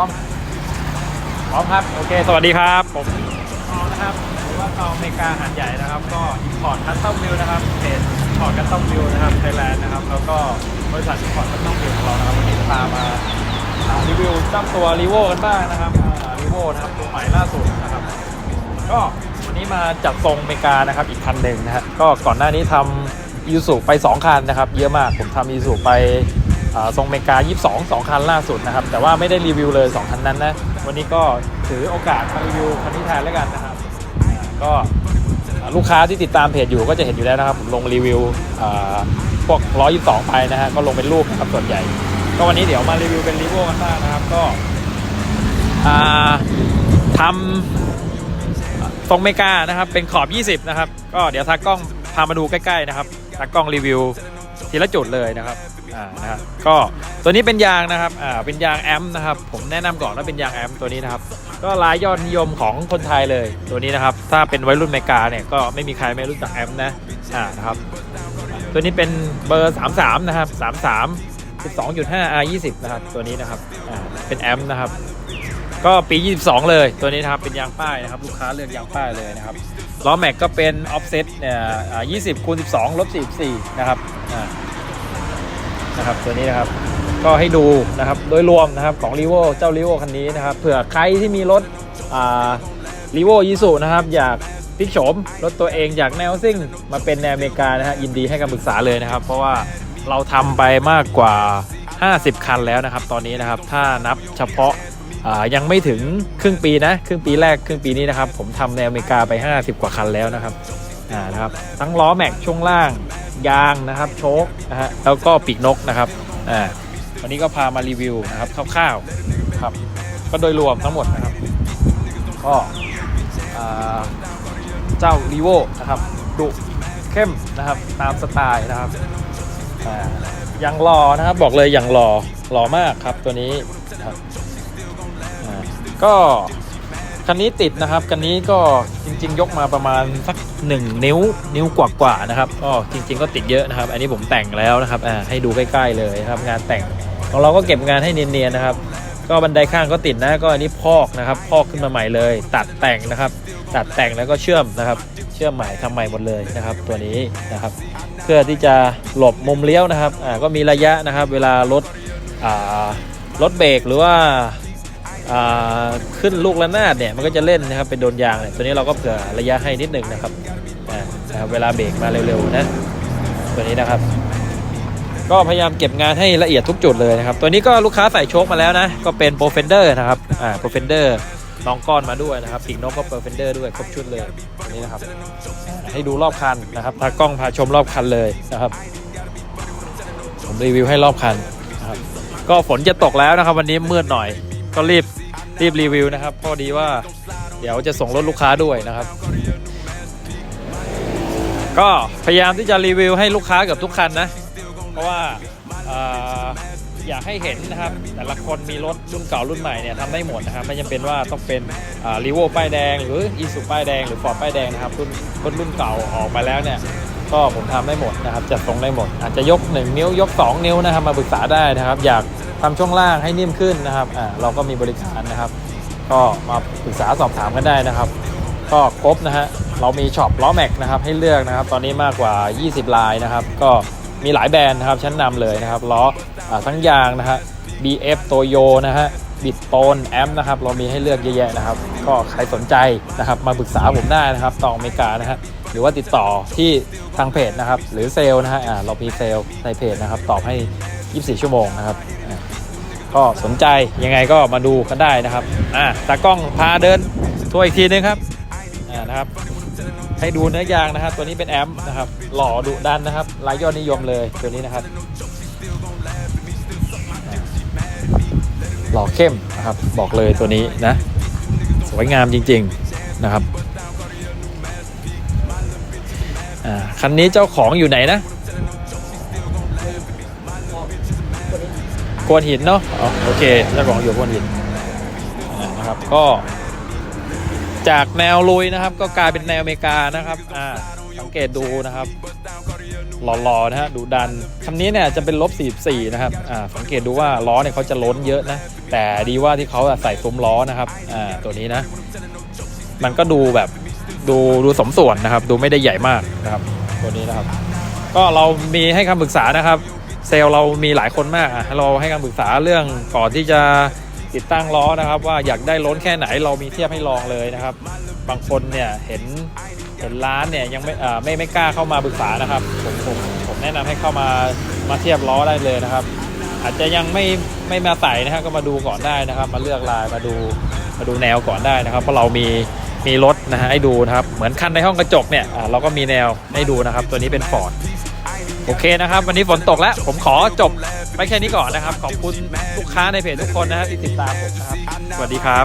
พร้อมพร้อมครับ โอเค สวัสดีครับ ผมออนะครับหรือว่าตองอเมริกาหาดใหญ่นะครับ ก็อินพอร์ตคัสตอมวิวนะครับเพจอินพอร์ตคัสตอมวิวนะครับไทยแลนด์นะครับ แล้วก็บริษัทอินพอร์ตคัสตอมวิวของเรานะครับวันนี้จะพามาอ่ารีวิวเจ้าตัวรีโวกันบ้างนะครับรีโวนะครับตัวใหม่ล่าสุดนะครับ ก็วันนี้มาจัดทรงอเมริกานะครับอีกคันหนึ่งนะฮะก็ก่อนหน้านี้ทำอีซูไป 2 คันนะครับ เยอะมากผมทำอีซูไป ทรงเมกา 22 2 คันล่าสุดนะครับ แต่ว่าไม่ได้รีวิวเลย 2 คันนั้นนะ วันนี้ก็ถือโอกาสมารีวิวคันนี้แทนแล้วกันนะครับ ก็ลูกค้าที่ติดตามเพจอยู่ก็จะเห็นอยู่แล้วนะครับ ผมลงรีวิวอ่าพวก 122 ไปนะฮะ ก็ลงเป็นรูปนะครับส่วนใหญ่ ก็วันนี้เดี๋ยวมารีวิวเป็นรีวิวกันบ้างนะครับ ก็ทำทรงเมกานะครับ เป็นขอบ 20 นะครับ ก็เดี๋ยวทากกล้องพามาดูใกล้ๆนะครับทากล้องรีวิว ทีละจุดเลยนะครับอ่านะครับก็ตัวนี้เป็นยางนะครับอ่าเป็นยางแอมป์นะครับผมแนะนำก่อนว่าเป็นยางแอมป์ตัวนี้นะครับก็รายยอดนิยมของคนไทยเลยตัวนี้นะครับถ้าเป็นวัยรุ่นเมกาเนี่ยก็ไม่มีใครไม่รู้จักแอมป์นะอ่านะครับตัวนี้เป็นเบอร์ 33 นะครับ 33 12.5 R20 นะครับตัวนี้นะครับอ่าเป็นแอมป์นะครับก็ปี 22 เลยตัวนี้นะครับเป็นยางป้ายนะครับ ลูกค้าเลือกยางป้ายเลยนะครับ ล้อแม็กก็เป็นออฟเซ็ตเนี่ยอ่า20คูณ12ลบ44นะครับนะครับ ตัวนี้นะครับ ก็ให้ดูนะครับ โดยรวมนะครับของ r ีโวเจ้า r ีโวคันนี้นะครับ เผื่อใครที่มีรถรีโวยีสุนะครับ อยากพลิกโฉมรถตัวเองอยากแนวซิ่งมาเป็นแนวอเมริกานะฮะยินดีให้คำปรึกษาเลยนะครับ เพราะว่าเราทำไปมากกว่า 50 คันแล้วนะครับ ตอนนี้นะครับ ถ้านับเฉพาะ ยังไม่ถึงครึ่งปีนะครึ่งปีแรกครึ่งปีนี้นะครับ ผมทำในอเมริกาไป 50 กว่าคันแล้วนะครับอ่านะครับทั้งล้อแม็กช่วงล่างยางนะครับโชคนะฮะแล้วก็ปีกนกนะครับอ่าวันนี้ก็พามารีวิวนะครับคร่าวๆครับก็โดยรวมทั้งหมดนะครับก็อ่าเจ้ารีโวนะครับดุเข้มนะครับตามสไตล์นะครับอ่ายังหลอนะครับบอกเลยอย่างหล่อหล่อมากครับตัวนี้ครับ ก็คันนี้ติดนะครับคันนี้ก็จริง ๆ ยกมาประมาณสัก1นิ้วนิ้วกว่าๆนะครับก็จริง ๆ ก็ติดเยอะนะครับ อันนี้ผมแต่งแล้วนะครับอ่าให้ดูใกล้ ๆ เลยครับงานแต่งของเราก็เก็บงานให้เนียนๆนะครับ ก็บันไดข้างก็ติดนะก็อันนี้พอกนะครับ พอกขึ้นมาใหม่เลย ตัดแต่งนะครับ ตัดแต่งแล้วก็เชื่อมนะครับ เชื่อมใหม่ทำใหม่หมดเลยนะครับ ตัวนี้นะครับ เพื่อที่จะหลบมุมเลี้ยวนะครับอ่าก็มีระยะนะครับ เวลารถอ่ารถเบรกหรือว่าอ่า ขึ้นลูกระนาดเนี่ยมันก็จะเล่นนะครับเป็นโดนยางเนี่ยตัวนี้เราก็เผื่อระยะให้นิดหนึ่งนะครับนะครับเวลาเบรกมาเร็วๆนะตัวนี้นะครับ ก็พยายามเก็บงานให้ละเอียดทุกจุดเลยนะครับ ตัวนี้ก็ลูกค้าใส่โชคมาแล้วนะ ก็เป็นโปรเฟนเดอร์นะครับอ่าโปรเฟนเดอร์ลองก้อนมาด้วยนะครับปีกนกก็โปรเฟนเดอร์ด้วยครบชุดเลยตัวนี้นะครับ ให้ดูรอบคันนะครับพากล้องพาชมรอบคันเลยนะครับผมรีวิวให้รอบคันนะครับก็ฝนจะตกแล้วนะครับ วันนี้มืดหน่อยก็รีบ รีบรีวิวนะครับพอดีว่าเดี๋ยวจะส่งรถลูกค้าด้วยนะครับ ก็พยายามที่จะรีวิวให้ลูกค้าเกือบทุกคันนะ เพราะว่าอยากให้เห็นนะครับ แต่ละคนมีรถรุ่นเก่ารุ่นใหม่เนี่ยทำได้หมดนะครับ ไม่จำเป็นว่าต้องเป็นรีโวป้ายแดง หรืออีสุป้ายแดงหรือฟอร์ดป้ายแดงนะครับรุ่นรุ่นรุ่นเก่าออกมาแล้วเนี่ยก็ผมทำได้หมดนะครับจัดทรงได้หมด อาจจะยก 1 นิ้วยก 2 นิ้วนะครับมาปรึกษาได้นะครับ อยาก ทำช่วงล่างให้นิ่มขึ้นนะครับอ่าเราก็มีบริการนะครับ ก็มาปรึกษาสอบถามกันได้นะครับ ก็ครบนะฮะเรามีช็อปล้อแม็กนะครับให้เลือกนะครับ ตอนนี้มากกว่า 20 ลายนะครับ ก็มีหลายแบรนด์นะครับชั้นนำเลยนะครับล้ออาทั้งยางนะฮะ BF โตโยนะฮะบิดโตนแอมนะครับเรามีให้เลือกเยอะแยะนะครับ ก็ใครสนใจนะครับมาปรึกษาผมได้นะครับต่ออเมริกานะฮะหรือว่าติดต่อที่ทางเพจนะครับ หรือเซลนะฮะอ่าเรามีเซลในเพจนะครับ ตอบให้ 24 ชั่วโมงนะครับ ก็สนใจยังไงก็มาดูกันได้นะครับอ่าตากล้องพาเดินทัวร์อีกทีนึงครับอ่านะครับ ให้ดูเนื้อยางนะครับ ตัวนี้เป็นแอมป์นะครับ หล่อดุดันนะครับรายยอดนิยมเลยตัวนี้นะครับหล่อเข้มนะครับ บอกเลยตัวนี้นะ สวยงามจริง ๆนะครับอ่าคันนี้เจ้าของอยู่ไหนนะ นหินเนาะโอเคเจ้าของอยู่กวนหินนะครับก็จากแนวลุยนะครับ ก็กลายเป็นแนวอเมริกานะครับอ่าสังเกตดูนะครับ หล่อๆนะฮะดูดันคันนี้เนี่ยจะเป็นลบ 44 นะครับอ่าสังเกตดูว่าล้อเนี่ยเขาจะล้นเยอะนะ แต่ดีว่าที่เขาใส่ซุ้มล้อนะครับอ่าตัวนี้นะ มันก็ดูแบบดูดูสมส่วนนะครับ ดูไม่ได้ใหญ่มากนะครับ ตัวนี้นะครับ ก็เรามีให้คำปรึกษานะครับ เซลล์เรามีหลายคนมากอะเราให้คำปรึกษาเรื่องก่อนที่จะติดตั้งล้อนะครับ ว่าอยากได้ล้นแค่ไหนเรามีเทียบให้ลองเลยนะครับ บางคนเนี่ยเห็นเห็นร้านเนี่ยยังไม่อ่าไม่ไม่กล้าเข้ามาปรึกษานะครับผมผมผมแนะนำให้เข้ามามาเทียบล้อได้เลยนะครับ อาจจะยังไม่ไม่มาใส่นะครับก็มาดูก่อนได้นะครับ มาเลือกลายมาดูมาดูแนวก่อนได้นะครับ เพราะเรามีมีรถนะฮะให้ดูนะครับ เหมือนคันในห้องกระจกเนี่ยอ่าเราก็มีแนวให้ดูนะครับ ตัวนี้เป็นฟอร์ด โอเคนะครับ วันนี้ฝนตกแล้ว ผมขอจบไปแค่นี้ก่อนนะครับ ขอบคุณลูกค้าในเพจทุกคนนะครับที่ติดตามผมนะครับ สวัสดีครับ